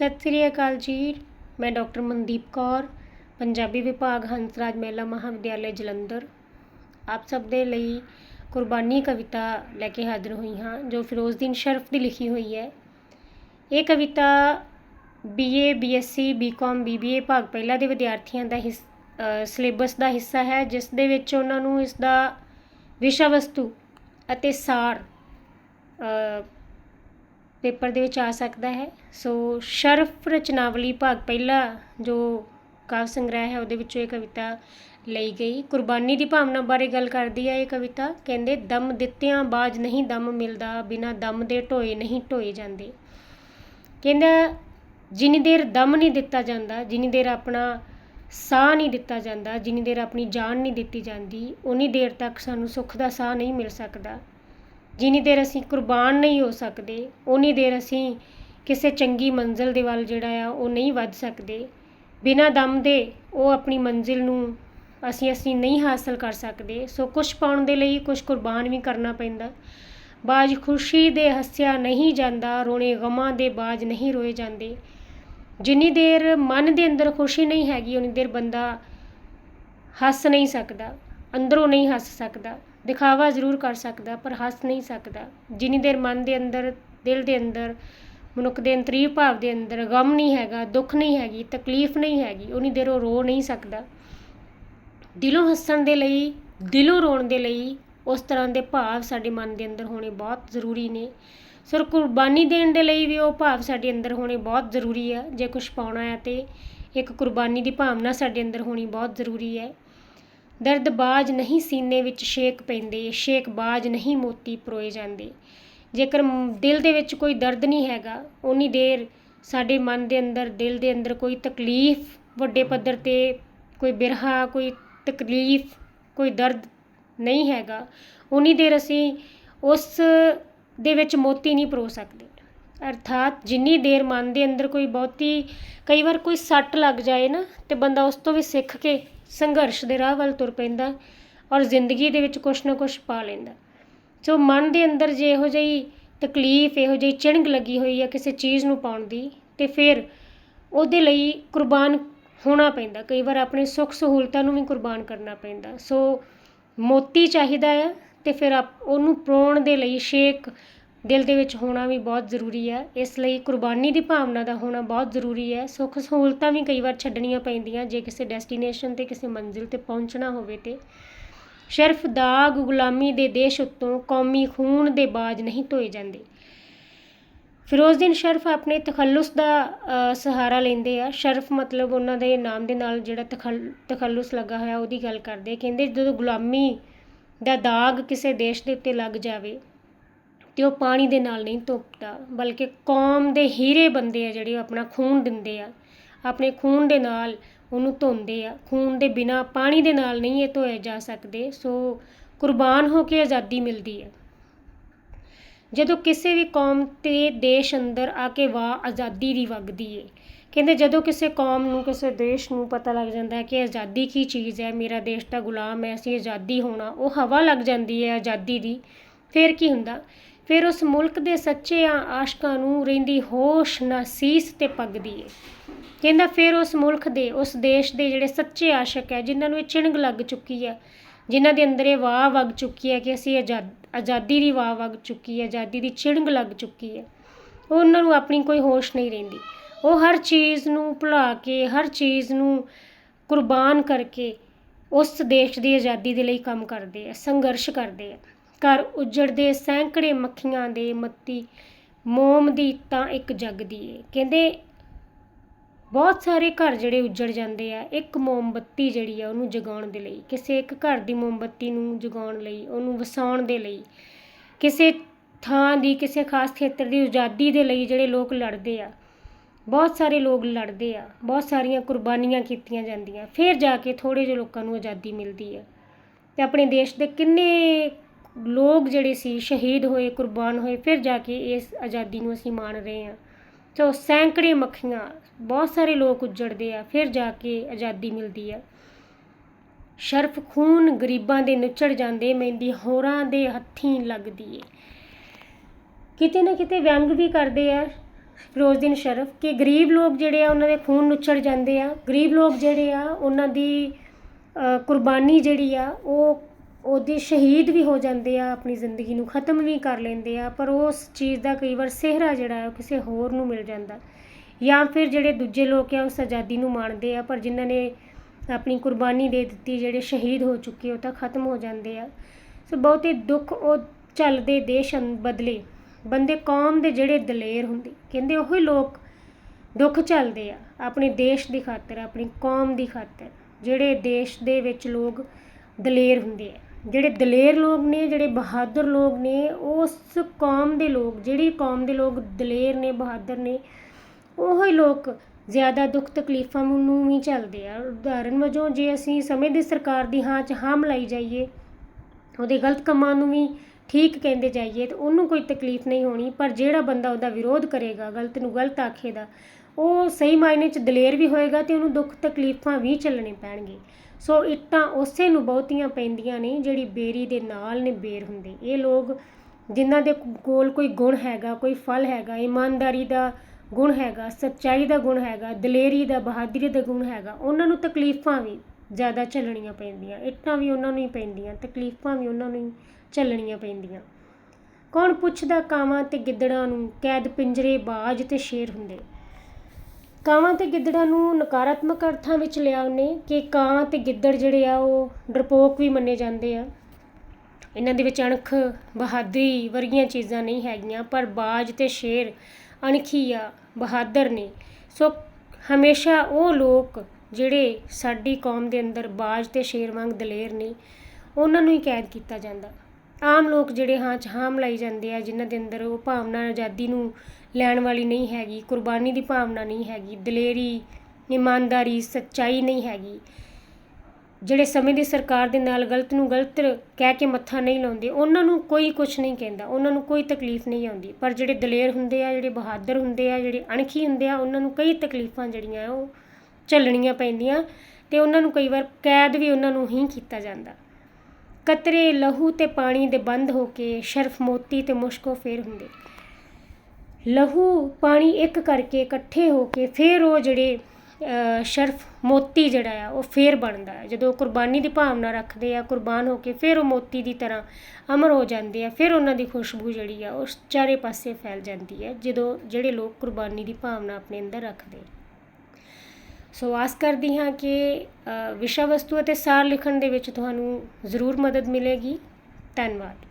ਸਤਿ ਸ੍ਰੀ ਅਕਾਲ ਜੀ। ਮੈਂ ਡਾਕਟਰ ਮਨਦੀਪ ਕੌਰ, ਪੰਜਾਬੀ ਵਿਭਾਗ ਹੰਸਰਾਜ ਮਹਿਲਾ ਮਹਾਵਿਦਿਆਲय ਜਲੰਧਰ। ਆਪ ਸਭ ਦੇ ਲਈ ਕੁਰਬਾਨੀ ਕਵਿਤਾ ਲੈ ਕੇ ਹਾਜ਼ਰ ਹੋਈ ਹਾਂ, ਜੋ ਫਿਰੋਜ਼ਦੀਨ ਸ਼ਰਫ ਦੀ ਲਿਖੀ ਹੋਈ ਹੈ। ਇਹ ਕਵਿਤਾ ਬੀਏ ਬੀਐਸਸੀ ਬੀਕਾਮ ਬੀਬੀਏ ਭਾਗ ਪਹਿਲਾ ਦੇ ਵਿਦਿਆਰਥੀਆਂ ਦਾ ਹਿਸ ਸਿਲੇਬਸ ਦਾ ਹਿੱਸਾ ਹੈ, ਜਿਸ ਦੇ ਵਿੱਚ ਉਹਨਾਂ ਨੂੰ ਇਸ ਦਾ ਵਿਸ਼ਾ ਵਸਤੂ ਅਤੇ ਸਾਰ ਪੇਪਰ ਦੇ ਵਿੱਚ ਆ ਸਕਦਾ ਹੈ। ਸੋ ਸ਼ਰਫ ਰਚਨਾਵਲੀ ਭਾਗ ਪਹਿਲਾ ਜੋ ਕਾਵਿ ਸੰਗ੍ਰਹਿ ਹੈ, ਉਹਦੇ ਵਿੱਚੋਂ ਇਹ ਕਵਿਤਾ ਲਈ ਗਈ। ਕੁਰਬਾਨੀ ਦੀ ਭਾਵਨਾ ਬਾਰੇ ਗੱਲ ਕਰਦੀ ਹੈ ਇਹ ਕਵਿਤਾ। ਕਹਿੰਦੇ, ਦਮ ਦਿੱਤਿਆਂ ਬਾਜ ਨਹੀਂ ਦਮ ਮਿਲਦਾ, ਬਿਨਾ ਦਮ ਦੇ ਢੋਏ ਨਹੀਂ ਢੋਏ ਜਾਂਦੇ। ਕਹਿੰਦਾ, ਜਿੰਨੀ ਦੇਰ ਦਮ ਨਹੀਂ ਦਿੱਤਾ ਜਾਂਦਾ, ਜਿੰਨੀ ਦੇਰ ਆਪਣਾ ਸਾਹ ਨਹੀਂ ਦਿੱਤਾ ਜਾਂਦਾ, ਜਿੰਨੀ ਦੇਰ ਆਪਣੀ ਜਾਨ ਨਹੀਂ ਦਿੱਤੀ ਜਾਂਦੀ ਉਨੀ ਦੇਰ ਤੱਕ ਸਾਨੂੰ ਸੁੱਖ ਦਾ ਸਾਹ ਨਹੀਂ ਮਿਲ ਸਕਦਾ। ਜਿੰਨੀ ਦੇਰ ਅਸੀਂ ਕੁਰਬਾਨ ਨਹੀਂ ਹੋ ਸਕਦੇ ਉਨੀ ਦੇਰ ਅਸੀਂ ਕਿਸੇ ਚੰਗੀ ਮੰਜ਼ਿਲ ਦੇ ਵੱਲ ਜਿਹੜਾ ਆ, ਉਹ ਨਹੀਂ ਵੱਧ ਸਕਦੇ। ਬਿਨਾਂ ਦਮ ਦੇ ਉਹ ਆਪਣੀ ਮੰਜ਼ਿਲ ਨੂੰ ਅਸੀਂ ਅਸੀਂ ਨਹੀਂ ਹਾਸਲ ਕਰ ਸਕਦੇ। ਸੋ ਕੁਝ ਪਾਉਣ ਦੇ ਲਈ ਕੁਝ ਕੁਰਬਾਨ ਵੀ ਕਰਨਾ ਪੈਂਦਾ। ਬਾਜ ਖੁਸ਼ੀ ਦੇ ਹੱਸਿਆ ਨਹੀਂ ਜਾਂਦਾ, ਰੋਣੇ ਗਮਾਂ ਦੇ ਬਾਜ ਨਹੀਂ ਰੋਏ ਜਾਂਦੇ। ਜਿੰਨੀ ਦੇਰ ਮਨ ਦੇ ਅੰਦਰ ਖੁਸ਼ੀ ਨਹੀਂ ਹੈਗੀ ਉਨੀ ਦੇਰ ਬੰਦਾ ਹੱਸ ਨਹੀਂ ਸਕਦਾ, ਅੰਦਰੋਂ ਨਹੀਂ ਹੱਸ ਸਕਦਾ। ਦਿਖਾਵਾ ਜ਼ਰੂਰ ਕਰ ਸਕਦਾ, ਪਰ ਹੱਸ ਨਹੀਂ ਸਕਦਾ। ਜਿੰਨੀ ਦੇਰ ਮਨ ਦੇ ਅੰਦਰ, ਦਿਲ ਦੇ ਅੰਦਰ, ਮਨੁੱਖ ਦੇ ਅੰਤਰੀ ਭਾਵ ਦੇ ਅੰਦਰ ਗਮ ਨਹੀਂ ਹੈਗਾ, ਦੁੱਖ ਨਹੀਂ ਹੈਗੀ, ਤਕਲੀਫ ਨਹੀਂ ਹੈਗੀ ਉਨੀ ਦੇਰ ਉਹ ਰੋ ਨਹੀਂ ਸਕਦਾ। ਦਿਲੋਂ ਹੱਸਣ ਦੇ ਲਈ, ਦਿਲੋਂ ਰੋਣ ਦੇ ਲਈ ਉਸ ਤਰ੍ਹਾਂ ਦੇ ਭਾਵ ਸਾਡੇ ਮਨ ਦੇ ਅੰਦਰ ਹੋਣੇ ਬਹੁਤ ਜ਼ਰੂਰੀ ਨੇ। ਸਰ, ਕੁਰਬਾਨੀ ਦੇਣ ਦੇ ਲਈ ਵੀ ਉਹ ਭਾਵ ਸਾਡੇ ਅੰਦਰ ਹੋਣੇ ਬਹੁਤ ਜ਼ਰੂਰੀ ਆ। ਜੇ ਕੁਝ ਪਾਉਣਾ ਹੈ ਤੇ ਇੱਕ ਕੁਰਬਾਨੀ ਦੀ ਭਾਵਨਾ ਸਾਡੇ ਅੰਦਰ ਹੋਣੀ ਬਹੁਤ ਜ਼ਰੂਰੀ ਹੈ। ਦਰਦ ਬਾਜ ਨਹੀਂ ਸੀਨੇ ਵਿੱਚ ਛੇਕ ਪੈਂਦੇ, ਛੇਕ ਬਾਜ ਨਹੀਂ ਮੋਤੀ ਪਰੋਏ ਜਾਂਦੇ। ਜੇਕਰ ਦਿਲ ਦੇ ਵਿੱਚ ਕੋਈ ਦਰਦ ਨਹੀਂ ਹੈਗਾ ਉਨੀ ਦੇਰ ਸਾਡੇ ਮਨ ਦੇ ਅੰਦਰ, ਦਿਲ ਦੇ ਅੰਦਰ ਕੋਈ ਤਕਲੀਫ, ਵੱਡੇ ਪੱਧਰ ਤੇ ਕੋਈ ਬਿਰਹਾ, ਕੋਈ ਤਕਲੀਫ, ਕੋਈ ਦਰਦ ਨਹੀਂ ਹੈਗਾ ਉਨੀ ਦੇਰ ਅਸੀਂ ਉਸ ਦੇ ਵਿੱਚ ਮੋਤੀ ਨਹੀਂ ਪਰੋ ਸਕਦੇ। ਅਰਥਾਤ ਜਿੰਨੀ ਦੇਰ ਮਨ ਦੇ ਅੰਦਰ ਕੋਈ ਬਹੁਤੀ, ਕਈ ਵਾਰ ਕੋਈ ਸੱਟ ਲੱਗ ਜਾਏ ਨਾ, ਤੇ ਬੰਦਾ ਉਸ ਤੋਂ ਵੀ ਸਿੱਖ ਕੇ ਸੰਘਰਸ਼ ਦੇ ਰਾਹ ਵੱਲ ਤੁਰ ਪੈਂਦਾ ਔਰ ਜ਼ਿੰਦਗੀ ਦੇ ਵਿੱਚ ਕੁਛ ਨਾ ਕੁਛ ਪਾ ਲੈਂਦਾ। ਸੋ ਮਨ ਦੇ ਅੰਦਰ ਜੇ ਇਹੋ ਜਿਹੀ ਤਕਲੀਫ, ਇਹੋ ਜਿਹੀ ਚਿਣਗ ਲੱਗੀ ਹੋਈ ਆ ਕਿਸੇ ਚੀਜ਼ ਨੂੰ ਪਾਉਣ ਦੀ, ਤੇ ਫਿਰ ਉਹਦੇ ਲਈ ਕੁਰਬਾਨ ਹੋਣਾ ਪੈਂਦਾ। ਕਈ ਵਾਰ ਆਪਣੇ ਸੁੱਖ ਸਹੂਲਤਾਂ ਨੂੰ ਵੀ ਕੁਰਬਾਨ ਕਰਨਾ ਪੈਂਦਾ। ਸੋ ਮੋਤੀ ਚਾਹੀਦਾ ਆ ਤੇ ਫਿਰ ਆਪ ਉਹਨੂੰ ਪਰੋਣ ਦੇ ਲਈ ਸ਼ੇਕ ਦਿਲ ਦੇ ਵਿੱਚ ਹੋਣਾ ਵੀ ਬਹੁਤ ਜ਼ਰੂਰੀ ਹੈ। ਇਸ ਲਈ ਕੁਰਬਾਨੀ ਦੀ ਭਾਵਨਾ ਦਾ ਹੋਣਾ ਬਹੁਤ ਜ਼ਰੂਰੀ ਹੈ। ਸੁੱਖ ਸਹੂਲਤਾਂ ਵੀ ਕਈ ਵਾਰ ਛੱਡਣੀਆਂ ਪੈਂਦੀਆਂ ਜੇ ਕਿਸੇ ਡੈਸਟੀਨੇਸ਼ਨ ਤੇ, ਕਿਸੇ ਮੰਜ਼ਿਲ ਤੇ ਪਹੁੰਚਣਾ ਹੋਵੇ ਤੇ। ਸ਼ਰਫ ਦਾਗ ਗੁਲਾਮੀ ਦੇ ਦੇਸ਼ ਉੱਤੋਂ ਕੌਮੀ ਖੂਨ ਦੇ ਬਾਜ ਨਹੀਂ ਧੋਏ ਜਾਂਦੇ। ਫਿਰੋਜ਼ਦੀਨ ਸ਼ਰਫ ਆਪਣੇ ਤਖੱਲੁਸ ਦਾ ਸਹਾਰਾ ਲੈਂਦੇ ਆ। ਸ਼ਰਫ ਮਤਲਬ ਉਹਨਾਂ ਦੇ ਨਾਮ ਦੇ ਨਾਲ ਜਿਹੜਾ ਤਖੱਲ, ਤਖੱਲੁਸ ਲੱਗਾ ਹੋਇਆ ਉਹਦੀ ਗੱਲ ਕਰਦੇ ਕਹਿੰਦੇ ਜਦੋਂ ਗੁਲਾਮੀ ਦਾ ਦਾਗ ਕਿਸੇ ਦੇਸ਼ ਦੇ ਉੱਤੇ ਲੱਗ ਜਾਵੇ ਤੇ ਉਹ ਪਾਣੀ ਦੇ ਨਾਲ ਨਹੀਂ ਧੁੱਪਦਾ, ਬਲਕਿ ਕੌਮ ਦੇ ਹੀਰੇ ਬੰਦੇ ਆ ਜਿਹੜੇ ਉਹ ਆਪਣਾ ਖੂਨ ਦਿੰਦੇ ਆ। ਆਪਣੇ ਖੂਨ ਦੇ ਨਾਲ ਉਹਨੂੰ ਧੋਂਦੇ ਆ। ਖੂਨ ਦੇ ਬਿਨਾਂ ਪਾਣੀ ਦੇ ਨਾਲ ਨਹੀਂ ਇਹ ਧੋਏ ਜਾ ਸਕਦੇ, ਸੋ ਕੁਰਬਾਨ ਹੋ ਕੇ ਆਜ਼ਾਦੀ ਮਿਲਦੀ ਹੈ ਜਦੋਂ ਕਿਸੇ ਵੀ ਕੌਮ ਤੇ ਦੇਸ਼ ਅੰਦਰ ਆ ਕੇ ਵਾਹ ਆਜ਼ਾਦੀ ਦੀ ਵਗਦੀ ਏ, ਕਹਿੰਦੇ ਜਦੋਂ ਕਿਸੇ ਕੌਮ ਨੂੰ, ਕਿਸੇ ਦੇਸ਼ ਨੂੰ ਪਤਾ ਲੱਗ ਜਾਂਦਾ ਹੈ ਕਿ ਆਜ਼ਾਦੀ ਕੀ ਚੀਜ਼ ਹੈ, ਮੇਰਾ ਦੇਸ਼ ਤਾਂ ਗੁਲਾਮ ਹੈ, ਅਸੀਂ ਆਜ਼ਾਦੀ ਹੋਣਾ, ਉਹ ਹਵਾ ਲੱਗ ਜਾਂਦੀ ਹੈ ਆਜ਼ਾਦੀ ਦੀ, ਫਿਰ ਕੀ ਹੁੰਦਾ? ਫਿਰ ਉਸ ਮੁਲਕ ਦੇ ਸੱਚੇ ਆ- ਆਸ਼ਕਾਂ ਨੂੰ ਰਹਿੰਦੀ ਹੋਸ਼ ਨਾਸੀਸ ਤੇ ਪੱਗਦੀ ਏ। ਕਹਿੰਦਾ ਫਿਰ ਉਸ ਮੁਲਕ ਦੇ, ਉਸ ਦੇਸ਼ ਦੇ ਜਿਹੜੇ ਸੱਚੇ ਆਸ਼ਕ ਹੈ, ਜਿਨ੍ਹਾਂ ਨੂੰ ਇਹ ਚਿਣਗ ਲੱਗ ਚੁੱਕੀ ਹੈ, ਜਿਨ੍ਹਾਂ ਦੇ ਅੰਦਰ ਇਹ ਵਾਹ ਵਗ ਚੁੱਕੀ ਹੈ ਕਿ ਅਸੀਂ ਆਜ਼ਾਦ, ਆਜ਼ਾਦੀ ਦੀ ਵਾਹ ਵਗ ਚੁੱਕੀ ਹੈ, ਆਜ਼ਾਦੀ ਦੀ ਚਿਣਗ ਲੱਗ ਚੁੱਕੀ ਹੈ, ਉਹ ਉਹਨਾਂ ਨੂੰ ਆਪਣੀ ਕੋਈ ਹੋਸ਼ ਨਹੀਂ ਰਹਿੰਦੀ। ਉਹ ਹਰ ਚੀਜ਼ ਨੂੰ ਭੁਲਾ ਕੇ, ਹਰ ਚੀਜ਼ ਨੂੰ ਕੁਰਬਾਨ ਕਰਕੇ ਉਸ ਦੇਸ਼ ਦੀ ਆਜ਼ਾਦੀ ਦੇ ਲਈ ਕੰਮ ਕਰਦੇ ਆ ਸੰਘਰਸ਼ ਕਰਦੇ ਆ ਘਰ ਉਜੜਦੇ ਸੈਂਕੜੇ ਮੱਖੀਆਂ ਦੇ ਮੱਤੀ ਮੋਮ ਦੀ ਤਾਂ ਇੱਕ ਜਗਦੀ ਏ। ਕਹਿੰਦੇ ਬਹੁਤ ਸਾਰੇ ਘਰ ਜਿਹੜੇ ਉੱਜੜ ਜਾਂਦੇ ਆ, ਇੱਕ ਮੋਮਬੱਤੀ ਜਿਹੜੀ ਆ ਉਹਨੂੰ ਜਗਾਉਣ ਦੇ ਲਈ, ਕਿਸੇ ਇੱਕ ਘਰ ਦੀ ਮੋਮਬੱਤੀ ਨੂੰ ਜਗਾਉਣ ਲਈ, ਉਹਨੂੰ ਵਸਾਉਣ ਦੇ ਲਈ, ਕਿਸੇ ਥਾਂ ਦੀ, ਕਿਸੇ ਖਾਸ ਖੇਤਰ ਦੀ ਆਜ਼ਾਦੀ ਦੇ ਲਈ ਜਿਹੜੇ ਲੋਕ ਲੜਦੇ ਆ। ਬਹੁਤ ਸਾਰੇ ਲੋਕ ਲੜਦੇ ਆ, ਬਹੁਤ ਸਾਰੀਆਂ ਕੁਰਬਾਨੀਆਂ ਕੀਤੀਆਂ ਜਾਂਦੀਆਂ, ਫਿਰ ਜਾ ਕੇ ਥੋੜੇ ਜਿਹੇ ਲੋਕਾਂ ਨੂੰ ਆਜ਼ਾਦੀ ਮਿਲਦੀ ਹੈ ਤੇ ਆਪਣੇ ਦੇਸ਼ ਦੇ ਕਿੰਨੇ ਲੋਕ ਜਿਹੜੇ ਸੀ, ਸ਼ਹੀਦ ਹੋਏ, ਕੁਰਬਾਨ ਹੋਏ, ਫਿਰ ਜਾ ਕੇ ਇਸ ਆਜ਼ਾਦੀ ਨੂੰ ਅਸੀਂ ਮਾਣ ਰਹੇ ਹਾਂ। ਸੋ ਸੈਂਕੜੇ ਮੱਖੀਆਂ, ਬਹੁਤ ਸਾਰੇ ਲੋਕ ਉੱਜੜਦੇ ਆ, ਫਿਰ ਜਾ ਕੇ ਆਜ਼ਾਦੀ ਮਿਲਦੀ ਆ। ਸ਼ਰਫ ਖੂਨ ਗਰੀਬਾਂ ਦੇ ਨੁੱਚੜ ਜਾਂਦੇ, ਮਹਿੰਦੀ ਹੋਰਾਂ ਦੇ ਹੱਥੀਂ ਲੱਗਦੀ ਏ। ਕਿਤੇ ਨਾ ਕਿਤੇ ਵਿਅੰਗ ਵੀ ਕਰਦੇ ਆ ਫਿਰੋਜ਼ਦੀਨ ਸ਼ਰਫ, ਕਿ ਗਰੀਬ ਲੋਕ ਜਿਹੜੇ ਆ, ਉਹਨਾਂ ਦੇ ਖੂਨ ਨੁੱਚੜ ਜਾਂਦੇ ਆ। ਗਰੀਬ ਲੋਕ ਜਿਹੜੇ ਆ, ਉਹਨਾਂ ਦੀ ਕੁਰਬਾਨੀ ਜਿਹੜੀ ਆ, ਉਹ ਉਹਦੇ ਸ਼ਹੀਦ ਵੀ ਹੋ ਜਾਂਦੇ ਆ, ਆਪਣੀ ਜ਼ਿੰਦਗੀ ਨੂੰ ਖਤਮ ਵੀ ਕਰ ਲੈਂਦੇ ਆ, ਪਰ ਉਸ ਚੀਜ਼ ਦਾ ਕਈ ਵਾਰ ਸਿਹਰਾ ਜਿਹੜਾ ਉਹ ਕਿਸੇ ਹੋਰ ਨੂੰ ਮਿਲ ਜਾਂਦਾ। ਜਾਂ ਫਿਰ ਜਿਹੜੇ ਦੂਜੇ ਲੋਕ ਆ ਉਸ ਆਜ਼ਾਦੀ ਨੂੰ ਮਾਣਦੇ ਆ, ਪਰ ਜਿਨ੍ਹਾਂ ਨੇ ਆਪਣੀ ਕੁਰਬਾਨੀ ਦੇ ਦਿੱਤੀ, ਜਿਹੜੇ ਸ਼ਹੀਦ ਹੋ ਚੁੱਕੇ, ਉਹ ਤਾਂ ਖਤਮ ਹੋ ਜਾਂਦੇ ਆ। ਸੋ ਬਹੁਤੇ ਦੁੱਖ ਉਹ ਚੱਲਦੇ ਦੇਸ਼ ਅੰ- ਬਦਲੇ। ਬੰਦੇ ਕੌਮ ਦੇ ਜਿਹੜੇ ਦਲੇਰ ਹੁੰਦੇ, ਕਹਿੰਦੇ ਉਹ ਹੀ ਲੋਕ ਦੁੱਖ ਝੱਲਦੇ ਆ, ਆਪਣੇ ਦੇਸ਼ ਦੀ ਖਾਤਰ, ਆਪਣੀ ਕੌਮ ਦੀ ਖਾਤਰ, ਜਿਹੜੇ ਦੇਸ਼ ਦੇ ਵਿੱਚ ਲੋਕ ਦਲੇਰ ਹੁੰਦੇ ਆ। ਜਿਹੜੇ ਦਲੇਰ ਲੋਕ ਨੇ, ਜਿਹੜੇ ਬਹਾਦਰ ਲੋਕ ਨੇ, ਉਸ ਕੌਮ ਦੇ ਲੋਕ, ਜਿਹੜੀ ਕੌਮ ਦੇ ਲੋਕ ਦਲੇਰ ਨੇ, ਬਹਾਦਰ ਨੇ, ਉਹ ਹੀ ਲੋਕ ਜ਼ਿਆਦਾ ਦੁੱਖ ਤਕਲੀਫਾਂ ਨੂੰ ਵੀ ਝੱਲਦੇ ਆ। ਉਦਾਹਰਨ ਵਜੋਂ ਜੇ ਅਸੀਂ ਸਮੇਂ ਦੀ ਸਰਕਾਰ ਦੀ ਹਾਂ 'ਚ ਹਾਂ ਮਿਲਾਈ ਜਾਈਏ, ਉਹਦੇ ਗਲਤ ਕੰਮਾਂ ਨੂੰ ਵੀ ਠੀਕ ਕਹਿੰਦੇ ਜਾਈਏ, ਤਾਂ ਉਹਨੂੰ ਕੋਈ ਤਕਲੀਫ ਨਹੀਂ ਹੋਣੀ, ਪਰ ਜਿਹੜਾ ਬੰਦਾ ਉਹਦਾ ਵਿਰੋਧ ਕਰੇਗਾ, ਗਲਤ ਨੂੰ ਗਲਤ ਆਖੇਗਾ, ਉਹ ਸਹੀ ਮਾਇਨੇ 'ਚ ਦਲੇਰ ਵੀ ਹੋਏਗਾ ਤੇ ਉਹਨੂੰ ਦੁੱਖ ਤਕਲੀਫਾਂ ਵੀ ਝੱਲਣੇ ਪੈਣਗੇ। ਸੋ ਇੱਟਾਂ ਉਸੇ ਨੂੰ ਬਹੁਤੀਆਂ ਪੈਂਦੀਆਂ ਨੇ ਜਿਹੜੀ ਬੇਰੀ ਦੇ ਨਾਲ ਨੇ ਬੇਰ ਹੁੰਦੇ। ਇਹ ਲੋਕ ਜਿਨ੍ਹਾਂ ਦੇ ਕੋਲ ਕੋਈ ਗੁਣ ਹੈਗਾ, ਕੋਈ ਫਲ ਹੈਗਾ, ਇਮਾਨਦਾਰੀ ਦਾ ਗੁਣ ਹੈਗਾ, ਸੱਚਾਈ ਦਾ ਗੁਣ ਹੈਗਾ, ਦਲੇਰੀ ਦਾ, ਬਹਾਦਰੀ ਦਾ ਗੁਣ ਹੈਗਾ, ਉਹਨਾਂ ਨੂੰ ਤਕਲੀਫਾਂ ਵੀ ਜ਼ਿਆਦਾ ਝੱਲਣੀਆਂ ਪੈਂਦੀਆਂ। ਇੱਟਾਂ ਵੀ ਉਹਨਾਂ ਨੂੰ ਹੀ ਪੈਂਦੀਆਂ, ਤਕਲੀਫਾਂ ਵੀ ਉਹਨਾਂ ਨੂੰ ਹੀ ਝੱਲਣੀਆਂ ਪੈਂਦੀਆਂ। ਕੌਣ ਪੁੱਛਦਾ ਕਾਵਾਂ ਤੇ ਗਿੱਦੜਾਂ ਨੂੰ? ਕੈਦ, ਪਿੰਜਰੇ, ਬਾਜ ਤੇ ਸ਼ੇਰ ਹੁੰਦੇ। ਕਾਵਾਂ ਅਤੇ ਗਿੱਦੜਾਂ ਨੂੰ ਨਕਾਰਾਤਮਕ ਅਰਥਾਂ ਵਿੱਚ ਲਿਆ ਉਹਨੇ ਕਿ ਕਾਂ ਅਤੇ ਗਿੱਦੜ ਜਿਹੜੇ ਆ ਉਹ ਡਰਪੋਕ ਵੀ ਮੰਨੇ ਜਾਂਦੇ ਆ। ਇਹਨਾਂ ਦੇ ਵਿੱਚ ਅਣਖ, ਬਹਾਦਰੀ ਵਰਗੀਆਂ ਚੀਜ਼ਾਂ ਨਹੀਂ ਹੈਗੀਆਂ, ਪਰ ਬਾਜ ਅਤੇ ਸ਼ੇਰ ਅਣਖੀ ਆ, ਬਹਾਦਰ ਨੇ। ਸੋ ਹਮੇਸ਼ਾ ਉਹ ਲੋਕ ਜਿਹੜੇ ਸਾਡੀ ਕੌਮ ਦੇ ਅੰਦਰ ਬਾਜ ਤੇ ਸ਼ੇਰ ਵਾਂਗ ਦਲੇਰ ਨੇ, ਉਹਨਾਂ ਨੂੰ ਹੀ ਕੈਦ ਕੀਤਾ ਜਾਂਦਾ। ਆਮ ਲੋਕ ਜਿਹੜੇ ਹਾਂ ਚ ਹਾਂ ਮਿਲਾਈ ਜਾਂਦੇ ਆ, ਜਿਨ੍ਹਾਂ ਦੇ ਅੰਦਰ ਉਹ ਭਾਵਨਾ ਆਜ਼ਾਦੀ ਨੂੰ ਲੈਣ ਵਾਲੀ ਨਹੀਂ ਹੈਗੀ, ਕੁਰਬਾਨੀ ਦੀ ਭਾਵਨਾ ਨਹੀਂ ਹੈਗੀ, ਦਲੇਰੀ, ਇਮਾਨਦਾਰੀ, ਸੱਚਾਈ ਨਹੀਂ ਹੈਗੀ। ਜਿਹੜੇ ਸਮੇਂ ਦੀ ਸਰਕਾਰ ਦੇ ਨਾਲ ਗਲਤ ਨੂੰ ਗਲਤ ਕਹਿ ਕੇ ਮੱਥਾ ਨਹੀਂ ਲਾਉਂਦੇ, ਉਹਨਾਂ ਨੂੰ ਕੋਈ ਕੁਝ ਨਹੀਂ ਕਹਿੰਦਾ, ਉਹਨਾਂ ਨੂੰ ਕੋਈ ਤਕਲੀਫ ਨਹੀਂ ਆਉਂਦੀ। ਪਰ ਜਿਹੜੇ ਦਲੇਰ ਹੁੰਦੇ ਆ, ਜਿਹੜੇ ਬਹਾਦਰ ਹੁੰਦੇ ਆ, ਜਿਹੜੇ ਅਣਖੀ ਹੁੰਦੇ ਆ, ਉਹਨਾਂ ਨੂੰ ਕਈ ਤਕਲੀਫਾਂ ਜਿਹੜੀਆਂ ਉਹ ਝੱਲਣੀਆਂ ਪੈਂਦੀਆਂ ਤੇ ਉਹਨਾਂ ਨੂੰ ਕਈ ਵਾਰ ਕੈਦ ਵੀ ਉਹਨਾਂ ਨੂੰ ਹੀ ਕੀਤਾ ਜਾਂਦਾ। ਕਤਰੇ, ਲਹੂ ਤੇ ਪਾਣੀ ਦੇ ਬੰਦ ਹੋ ਕੇ ਸ਼ਰਫ, ਮੋਤੀ ਤੇ ਮੁਸ਼ਕੋ ਫੇਰ ਹੁੰਦੇ। ਲਹੂ ਪਾਣੀ ਇੱਕ ਕਰਕੇ ਇਕੱਠੇ ਹੋ ਕੇ ਫਿਰ ਉਹ ਜਿਹੜੇ ਸ਼ਰਫ ਮੋਤੀ ਜਿਹੜਾ ਆ, ਉਹ ਫਿਰ ਬਣਦਾ ਹੈ ਜਦੋਂ ਕੁਰਬਾਨੀ ਦੀ ਭਾਵਨਾ ਰੱਖਦੇ ਆ, ਕੁਰਬਾਨ ਹੋ ਕੇ ਫਿਰ ਉਹ ਮੋਤੀ ਦੀ ਤਰ੍ਹਾਂ ਅਮਰ ਹੋ ਜਾਂਦੇ ਆ, ਫਿਰ ਉਹਨਾਂ ਦੀ ਖੁਸ਼ਬੂ ਜਿਹੜੀ ਆ, ਉਹ ਚਾਰੇ ਪਾਸੇ ਫੈਲ ਜਾਂਦੀ ਹੈ ਜਦੋਂ ਜਿਹੜੇ ਲੋਕ ਕੁਰਬਾਨੀ ਦੀ ਭਾਵਨਾ ਆਪਣੇ ਅੰਦਰ ਰੱਖਦੇ ਸੋ ਆਸ ਕਰਦੀ ਹਾਂ ਕਿ ਵਿਸ਼ਾ ਵਸਤੂ ਅਤੇ ਸਾਰ ਲਿਖਣ ਦੇ ਵਿੱਚ ਤੁਹਾਨੂੰ ਜ਼ਰੂਰ ਮਦਦ ਮਿਲੇਗੀ। ਧੰਨਵਾਦ।